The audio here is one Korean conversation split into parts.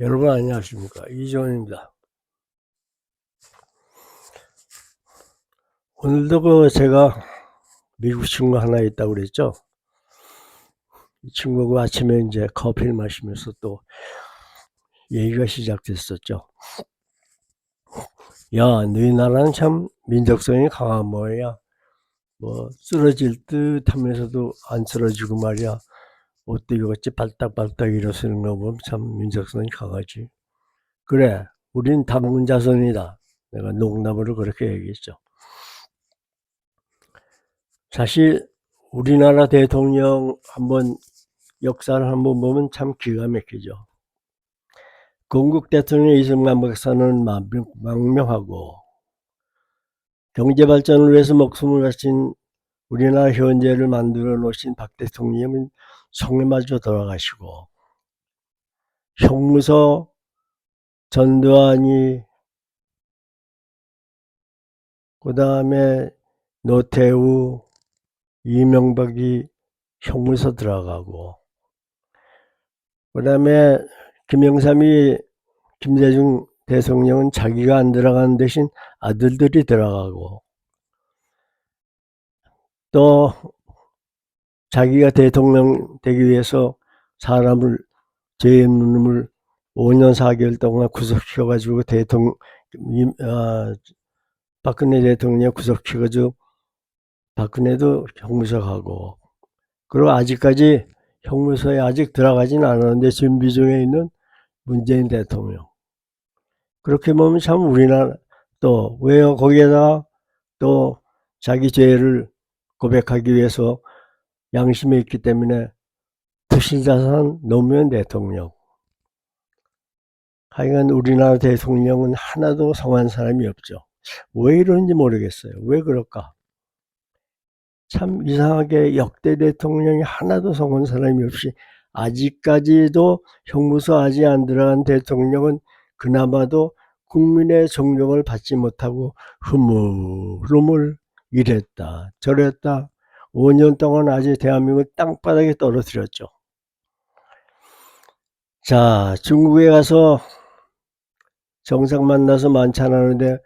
여러분 안녕하십니까 이종원입니다. 오늘도 그 제가 미국 친구 하나 있다고 그랬죠. 이 친구가 아침에 이제 커피를 마시면서 또 얘기가 시작됐었죠. 야, 너희 나라는 참 민족성이 강한 모양이야. 뭐 쓰러질 듯 하면서도 안 쓰러지고 말이야. 어떻게 어찌 발딱발딱 일어서는 거 보면 참 민족성이 강하지. 그래, 우린 다문 자손이다. 내가 농담으로 그렇게 얘기했죠. 사실 우리나라 대통령 한번 역사를 한번 보면 참 기가 막히죠. 건국 대통령 이승만 박사는 망명- 망명하고 경제 발전을 위해서 목숨을 바친 우리나라 현재를 만들어 놓으신 박 대통령은 성에마저 돌아가시고 형무소 전두환이 그 다음에 노태우 이명박이 형무소 들어가고 그 다음에 김영삼이 김대중 대통령은 자기가 안 들어가는 대신 아들들이 들어가고 또 자기가 대통령 되기 위해서 사람을 재임 놈을 5년 4개월 동안 구속시켜가지고 대통령 임- 아, 박근혜 대통령 구속시켜가지고 박근혜도 형무소 가고. 그리고 아직까지 형무소에 아직 들어가진 않았는데 준비 중에 있는 문재인 대통령. 그렇게 보면 참 우리나라 또 왜요? 거기에다가 또 자기 죄를 고백하기 위해서 양심이 있기 때문에 부신자산 노무현 대통령 하여간 우리나라 대통령은 하나도 성한 사람이 없죠. 왜 이러는지 모르겠어요. 왜 그럴까? 참 이상하게 역대 대통령이 하나도 성한 사람이 없이 아직까지도 형무소 아직 안 들어간 대통령은 그나마도 국민의 존경을 받지 못하고 흐물흐물 이랬다 저랬다 5년 동안 아직 대한민국을 땅바닥에 떨어뜨렸죠. 자 중국에 가서 정상 만나서 만찬하는데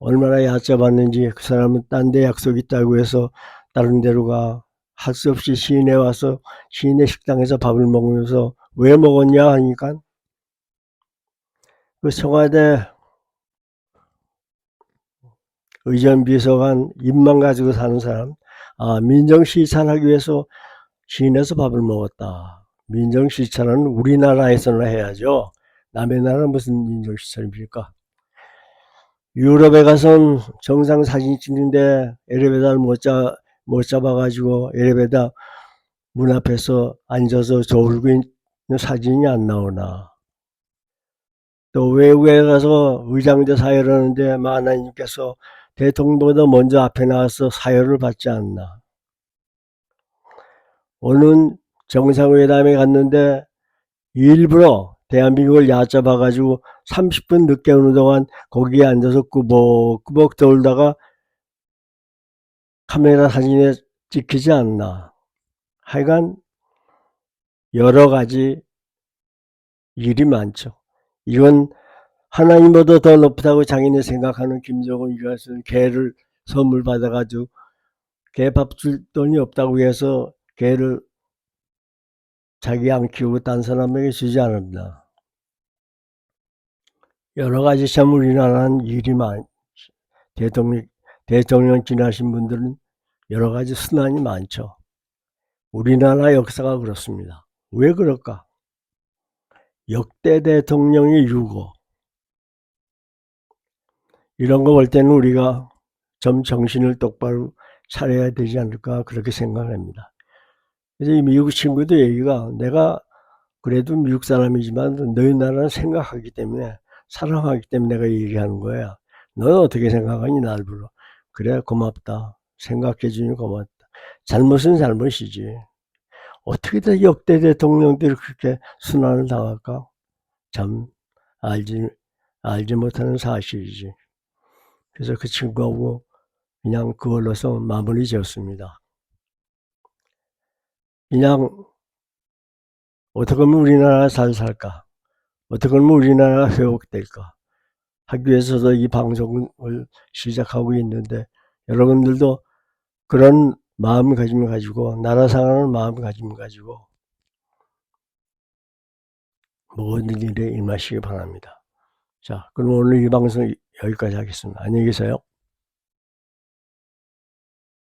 얼마나 얕잡았는지 그 사람은 딴 데 약속 있다고 해서 다른 데로 가. 할 수 없이 시내 와서 시내 식당에서 밥을 먹으면서 왜 먹었냐 하니까 그 청와대 의전 비서관 입만 가지고 사는 사람 아 민정 시찰하기 위해서 시내에서 밥을 먹었다. 민정 시찰은 우리나라에서나 해야죠. 남의 나라는 무슨 민정 시찰입니까? 유럽에 가선 정상 사진 찍는데 엘리베이터를 못, 잡, 못 잡아가지고 엘리베이터 문 앞에서 앉아서 졸고 있는 사진이 안 나오나. 또 외국에 가서 의장대 사회를 하는데 마하나님께서 대통령보다 먼저 앞에 나와서 사회를 받지 않나. 오는 정상회담에 갔는데 일부러 대한민국을 얕잡아가지고 30분 늦게 오는 동안 거기에 앉아서 꾸벅꾸벅 돌다가 카메라 사진에 찍히지 않나. 하여간 여러 가지 일이 많죠. 이건 하나님보다 더 높다고 자기네 생각하는 김정은 이것은 개를 선물 받아가지고 개밥 줄 돈이 없다고 해서 개를 자기 안 키우고 딴 사람에게 주지 않았나. 여러 가지 참 우리나라는 일이 많, 대통령, 대통령 지나신 분들은 여러 가지 순환이 많죠. 우리나라 역사가 그렇습니다. 왜 그럴까? 역대 대통령이 유고, 이런 거 볼 때는 우리가 좀 정신을 똑바로 차려야 되지 않을까 그렇게 생각합니다. 그래서 이 미국 친구도 얘기가 내가 그래도 미국 사람이지만 너희 나라는 생각하기 때문에 사랑하기 때문에 내가 얘기하는 거야. 너는 어떻게 생각하니 날 불러. 그래 고맙다. 생각해 주니 고맙다. 잘못은 잘못이지. 어떻게 다 역대 대통령들이 그렇게 순환을 당할까? 참 알지 알지 못하는 사실이지. 그래서 그 친구하고 그냥 그걸로서 마무리 지었습니다. 그냥 어떻게 하면 우리나라 잘 살까? 어떻게 하면 우리나라가 회복될까? 위해서도 이 방송을 시작하고 있는데 여러분들도 그런 마음을 가지면 가지고 나라 사랑하는 마음을 가지면 가지고 모든 일에 임하시기 바랍니다. 자, 그럼 오늘 이 방송 여기까지 하겠습니다. 안녕히 계세요.